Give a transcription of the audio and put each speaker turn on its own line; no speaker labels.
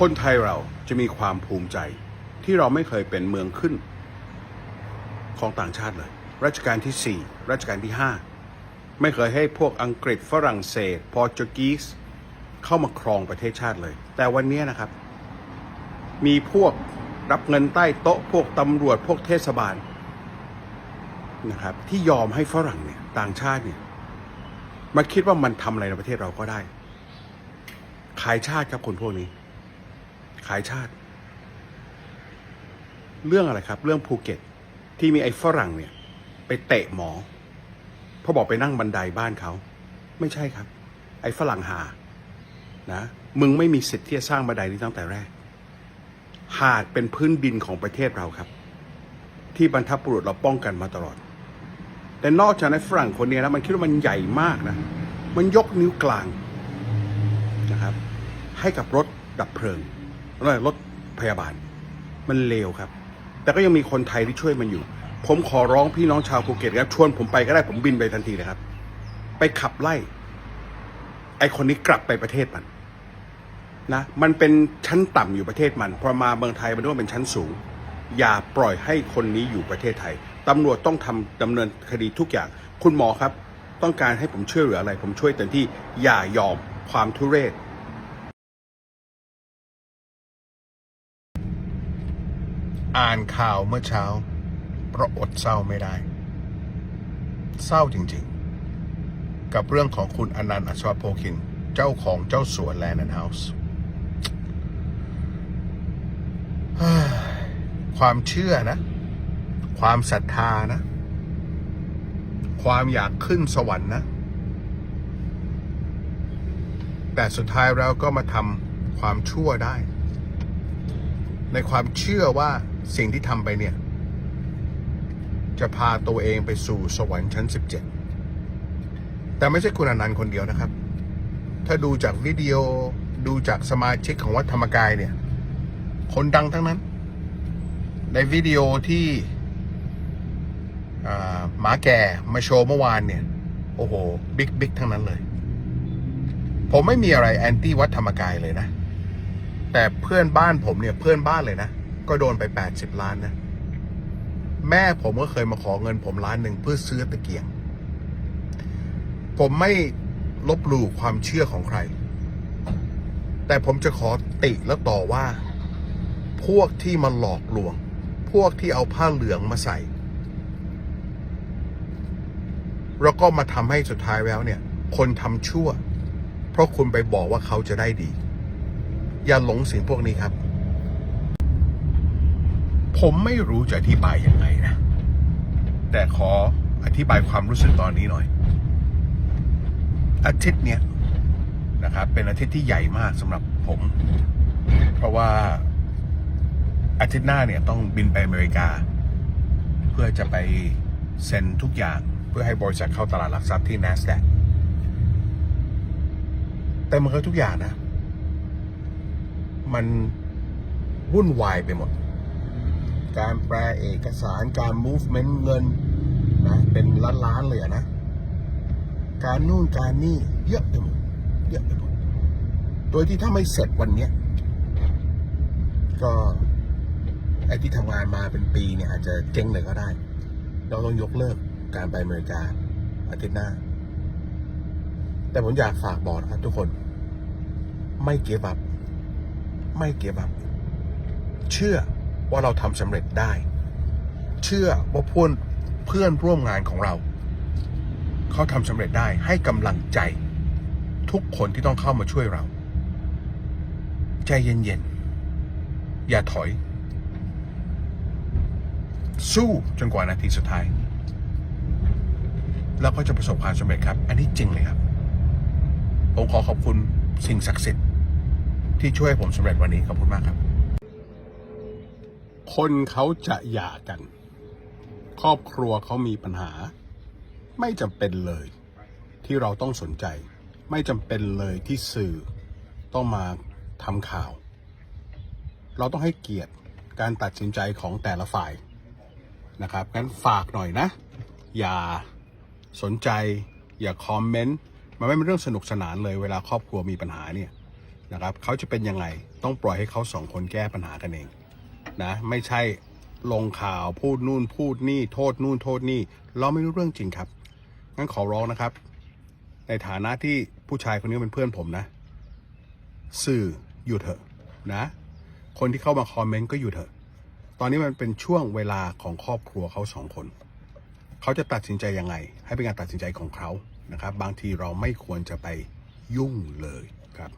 คนไทยเราจะมีความภูมิใจที่เราไม่เคยเป็นเมืองขึ้น ของต่างชาติเลย รัชกาลที่ 4 รัชกาลที่ 5 ไม่เคยให้พวกอังกฤษฝรั่งเศสโปรตุเกสเข้ามาครองประเทศชาติเลย แต่วันนี้นะครับ มีพวกรับเงินใต้โต๊ะพวกตำรวจพวกเทศบาลนะครับที่ยอมให้ฝรั่งเนี่ยต่างชาติเนี่ยมาคิดว่ามันทำอะไรในประเทศเราก็ได้ ขายชาติครับคนพวกนี้ ขายชาติ เรื่องอะไรครับ เรื่องภูเก็ต ที่มีไอ้ฝรั่งเนี่ย ไปเตะหมอเพราะบอกไปนั่งบันไดบ้านเขา ไม่ใช่ครับ ไอ้ฝรั่งหา นะ มึงไม่มีสิทธิ์ที่จะสร้างบันไดนี้ตั้งแต่แรก หาดเป็นพื้นดินของประเทศเราครับ ที่บรรทับบุรุษเราป้องกันมาตลอด แต่นอกจากนั้นฝรั่งคนนี้นะมันคิดว่ามันใหญ่มากนะ มันยกนิ้วกลางนะครับ ให้กับรถดับเพลิง รถพยาบาล มันเลวครับ แต่ก็ยังมีคนไทยที่ช่วยมันอยู่ ผมขอร้องพี่น้องชาวภูเก็ตครับ ชวนผมไปก็ได้ผมบินไปทันทีเลยครับ ไปขับไล่ ไอคนนี้กลับไปประเทศมันนะมันเป็นชั้นต่ำอยู่ประเทศมันพอมาเมืองไทยมันต้องเป็นชั้นสูง อย่าปล่อยให้คนนี้อยู่ประเทศไทยตำรวจต้องทำดำเนินคดีทุกอย่าง คุณหมอครับ ต้องการให้ผมช่วยเหลืออะไร ผมช่วยเต็มที่อย่ายอมความทุเรศ อ่านข่าวเมื่อเช้าเพราะอดเศร้าไม่ได้ เศร้าจริงๆ กับเรื่องของคุณอนันต์อัศวโพคิน เจ้าของเจ้าสวนแลนด์เฮาส์ความเชื่อนะ ความศรัทธานะ ความอยากขึ้นสวรรค์นะ แต่สุดท้ายเราก็มาทำความชั่วได้ ในความเชื่อว่าสิ่งที่ทำไปเนี่ย จะพาตัวเองไปสู่สวรรค์ชั้น 17 แต่ไม่ใช่คุณอนันต์คนเดียวนะครับ ถ้าดูจากวิดีโอดูจากสมาชิกของวัดธรรมกายเนี่ย คนดังทั้งนั้น ในวิดีโอที่หมาแก่มาโชว์เมื่อวานเนี่ย โอ้โห บิ๊กบิ๊กทั้งนั้นเลย ผมไม่มีอะไรแอนตี้วัดธรรมกายเลยนะ แต่เพื่อนบ้านผมเนี่ยเพื่อนบ้านเลยนะ ก็โดนไป80ล้านนะ แม่ผมก็เคยมาขอเงินผมล้านหนึ่งเพื่อซื้อตะเกียง ผมไม่ลบหลู่ความเชื่อของใคร แต่ผมจะขอติแล้วต่อว่า พวกที่มาหลอกลวง พวกที่เอาผ้าเหลืองมาใส่ แล้วก็มาทำให้สุดท้ายแล้วเนี่ย คนทำชั่ว เพราะคุณไปบอกว่าเขาจะได้ดี อย่าหลงสิ่งพวกนี้ครับ ผมไม่รู้จะอธิบายยังไงนะ แต่ขออธิบายความรู้สึกตอนนี้หน่อย อาทิตย์เนี้ยนะครับ เป็นอาทิตย์ที่ใหญ่มากสำหรับผม เพราะว่าอาทิตย์หน้าเนี่ยต้องบินไปอเมริกา เพื่อจะไปเซ็นทุกอย่างเพื่อให้บริษัทเข้าตลาดหลักทรัพย์ที่ NASDAQ แต่มันก็ทุกอย่างนะ มันวุ่นวายไปหมด การแปลเอกสารการ movement เงินนะเป็นล้านๆเลยนะ การนู่นการนี่เยอะไปหมดเยอะไปหมด โดยที่ถ้าไม่เสร็จวันเนี้ยก็ไอ้ที่ทำงานมาเป็นปีเนี่ยอาจจะเจ๊งเลยก็ได้ เราต้องยกเลิกการไปอเมริกาอาทิตย์หน้า แต่ผมอยากฝากบอกนะครับทุกคนไม่เก็บ up ไม่เก็บ up เชื่อว่าเราทำสำเร็จได้ เชื่อว่าเพื่อนเพื่อนร่วมงานของเรา เขาทำสำเร็จได้ให้กำลังใจ ทุกคนที่ต้องเข้ามาช่วยเรา ใจเย็นๆ อย่าถอย สู้จนกว่านาทีสุดท้าย แล้วก็จะประสบความสำเร็จครับ อันนี้จริงเลยครับผมขอขอบคุณสิ่งศักดิ์สิทธิ์ ที่ช่วยผมสำเร็จวันนี้ขอบคุณมากครับ คนเขาจะหย่ากัน ครอบครัวเขามีปัญหา ไม่จำเป็นเลย ที่เราต้องสนใจ ไม่จำเป็นเลยที่สื่อต้องมาทำข่าว เราต้องให้เกียรติการตัดสินใจของแต่ละฝ่ายนะครับงั้นฝากหน่อยนะ อย่าสนใจ อย่าคอมเมนต์ มันไม่เป็นเรื่องสนุกสนานเลยเวลาครอบครัวมีปัญหาเนี่ย นะครับเขาจะเป็นยังไงต้องปล่อยให้เขาสองคนแก้ปัญหากันเองนะไม่ใช่ลงข่าวพูดนู่นพูดนี่โทษนู่นโทษนี่ เราไม่รู้เรื่องจริงครับงั้นขอร้องนะครับ ในฐานะที่ผู้ชายคนนี้เป็นเพื่อนผมนะ สื่ออยู่เถอะนะ คนที่เข้ามาคอมเมนต์ก็อยู่เถอะ ตอนนี้มันเป็นช่วงเวลาของครอบครัวเขาสองคน เขาจะตัดสินใจยังไง ให้เป็นการตัดสินใจของเขานะครับ บางทีเราไม่ควรจะไปยุ่งเลยครับ